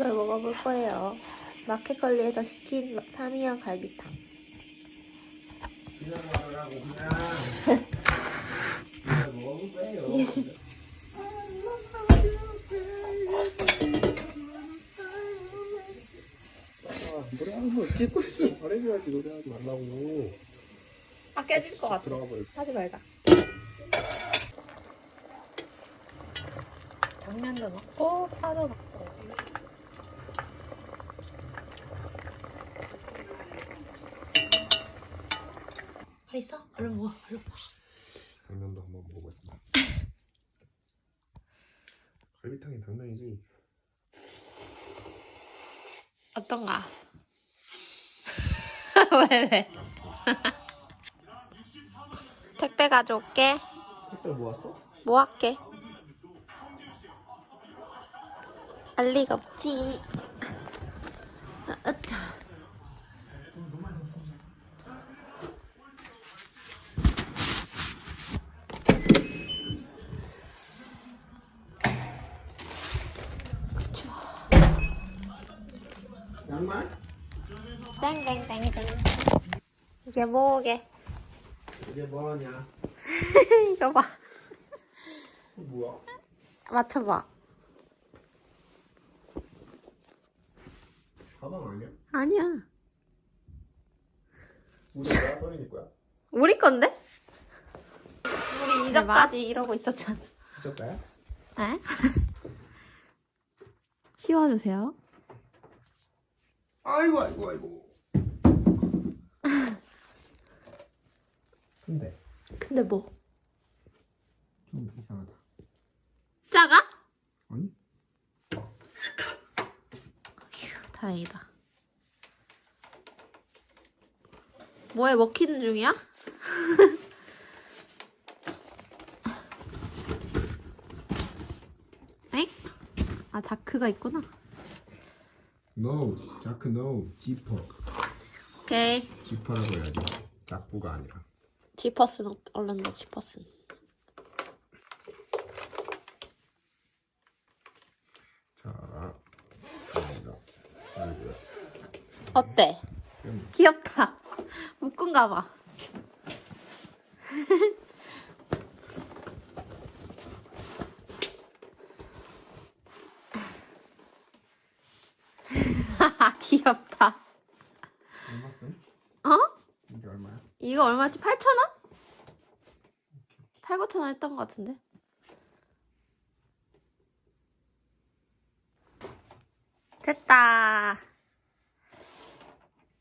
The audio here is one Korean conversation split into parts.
이걸 먹어볼 거예요. 마켓컬리에서 시킨 사미양 갈비탕. 그냥 먹으라고 그냥 그냥 먹을 거예요 이게 진- 아, 노래하는 거 찍고 있어 말해줘야지 노래하지 말라고 아 깨질 것 같아. 들어가 버려 하지 말자. 당면도 넣고 파도 넣고. 다 있어? 얼른 먹어. 얼른 먹어. 당면도 한번 먹어보겠습니다 갈비탕이 당면이지 어떤가? 왜 왜? 택배 가져올게. 택배 모았어? 뭐 할게? 알 리가 없지. 이게 뭐게? 이게 뭐냐 이거 봐. 뭐야? 맞춰봐. 가방 아니야? 아니야. 우리 거야? 버리니 거야? 우리 건데? 우리 이전까지 이러고 있었잖아. 미쳤다야? 에? 씌워주세요. 아이고 아이고 아이고 근데 근데 뭐? 좀 이상하다 작아? 아니? 휴, 다행이다. 뭐에 먹히는 중이야? 엥? 아 자크가 있구나. No 자크 no 지퍼 오케이. 지퍼라고 해야지 짝부가 아니라 지퍼스는 얼른 넣어 지퍼스. 자 어때? 음. 귀엽다. 묶은가 봐. 귀엽다. 얼마 쓴? 어? 이게 얼마야? 이거 얼마지? 8,000원? 8, 9,000원 했던 것 같은데. 됐다.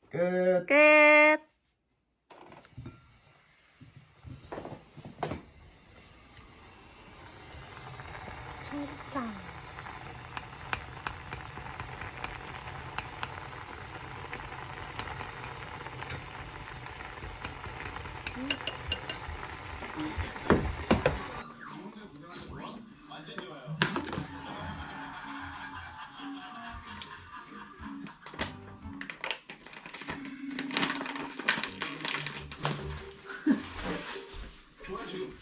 끝 끝.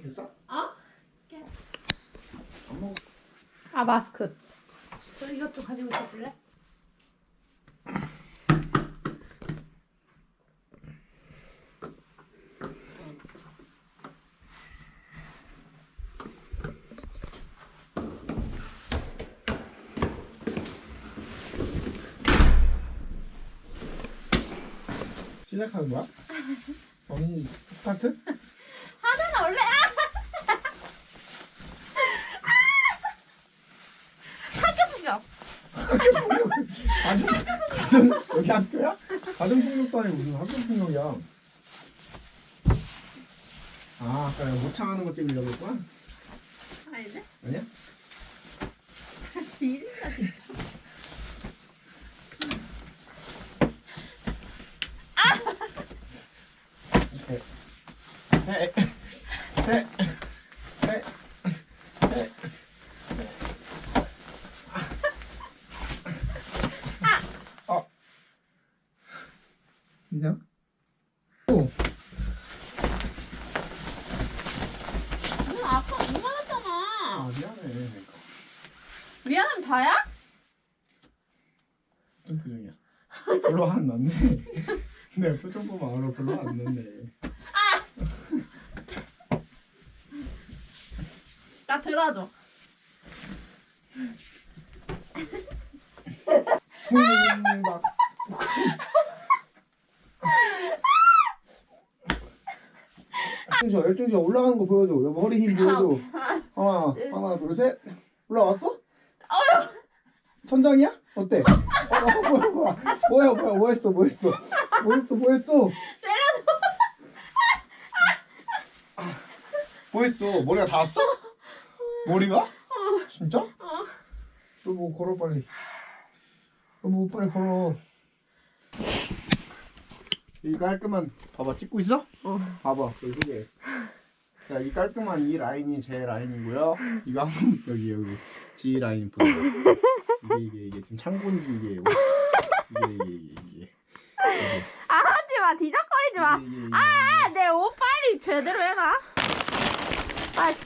됐어? 어? 안 먹어. 아 마스크. 그럼 이것도 가지고 있어볼래? 시작하는 거야? 언니 스타트? 하나 원래 학교 풍경. 가정 가정 여기 학교야? 가정 폭력도 아니고 무슨 학교 폭력이야? 아 아까 모창하는 거 찍으려고 했구나? 아니네. 아니야? 비린다 진짜. 해. 해. 해. 해. 해. 어. 이상? 오. 너 아까 못 맞았잖아. 아 미안해. 미안하면 다야? 어떤 표정이야? 별로 안 났네. 내 표정 보면 알아 별로 안 났네. 나 들어줘. 쿵박. 열중자 열중자 올라가는 거 보여줘. 여보 허리 힘 보여줘. 하나 하나 둘 셋. 올라왔어? 천장이야? 어때? 어, 어, 뭐야 뭐야 뭐야 뭐야 뭐 했어 뭐 했어 뭐 했어 뭐 했어 뭐 했어 머리가 닿았어? 머리가? 진짜? 여보 걸어 빨리 여보 빨리 걸어 이 깔끔한 봐봐 찍고 있어? 어. 봐봐 여기 소개 자, 이 깔끔한 이 라인이 제 라인이고요 이거 한번 여기 여기 G 라인 보여요 이게 이게 이게 지금 창고인지 이게 이게 이게 이게 이게 아 하지 마. 뒤적거리지 마. 이게, 이게, 이게, 아, 내 옷 빨리 제대로 해놔. 빨리.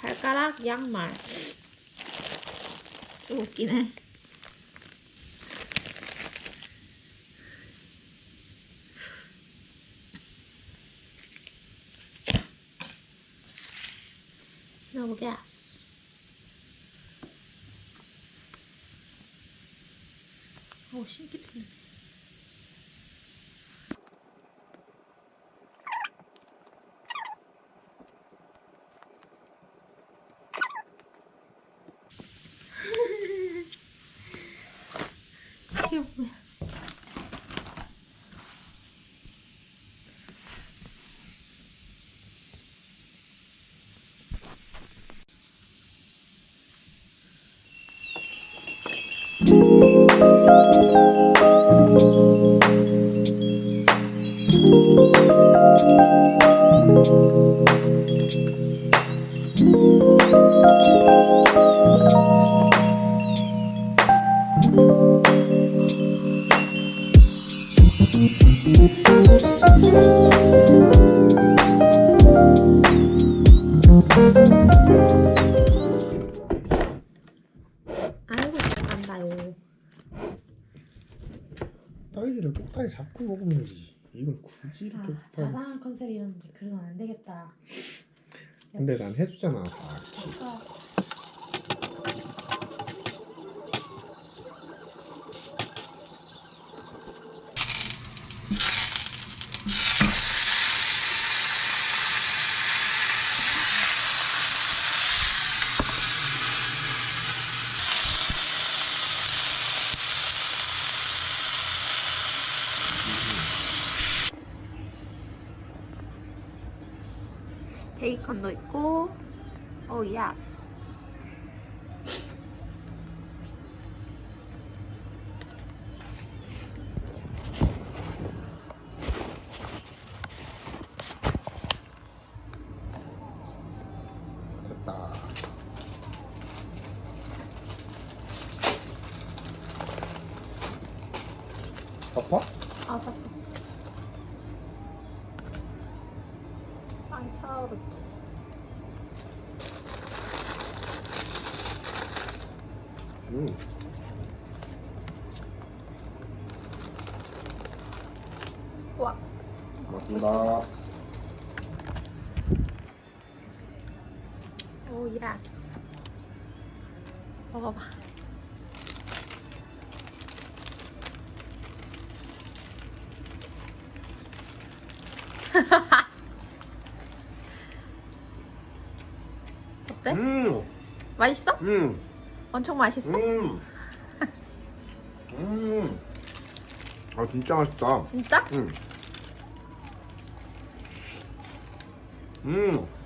발가락 양말. 좀 웃기네. 신어보겠어. 어, 신기 필 이게 뭐야? 아이 굳이 이렇게 아, 자상한 컨셉이었는데 그건 안 되겠다. 근데 난 해주잖아 다. 그러니 베이컨도 있고, 오 예스. 됐다. 덮어? 아 바빠. 안 차오르지. 음. 와. 고맙습니다. 오 예스. 먹어봐. 어때? 음. 맛있어? 음. 엄청 맛있어? 음. 음. 아 진짜 맛있다. 진짜? 음. 음.